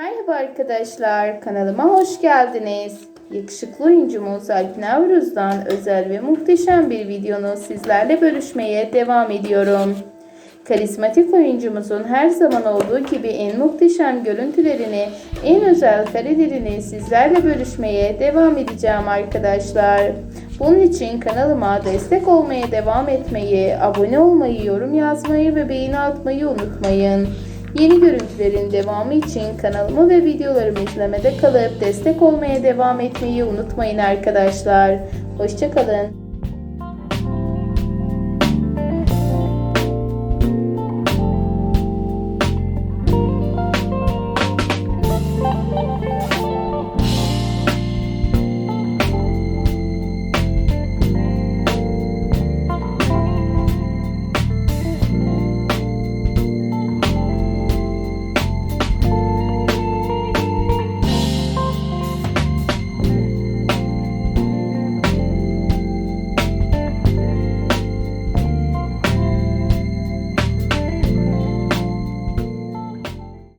Merhaba arkadaşlar, kanalıma hoş geldiniz. Yakışıklı oyuncumuz Alp Navruz'dan özel ve muhteşem bir videonu sizlerle bölüşmeye devam ediyorum. Karizmatik oyuncumuzun her zaman olduğu gibi en muhteşem görüntülerini, en özel karelerini sizlerle bölüşmeye devam edeceğim arkadaşlar. Bunun için kanalıma destek olmaya devam etmeyi, abone olmayı, yorum yazmayı ve beğeni atmayı unutmayın. Yeni görüntülerin devamı için kanalımı ve videolarımı izlemede kalıp destek olmaya devam etmeyi unutmayın arkadaşlar. Hoşçakalın. Thank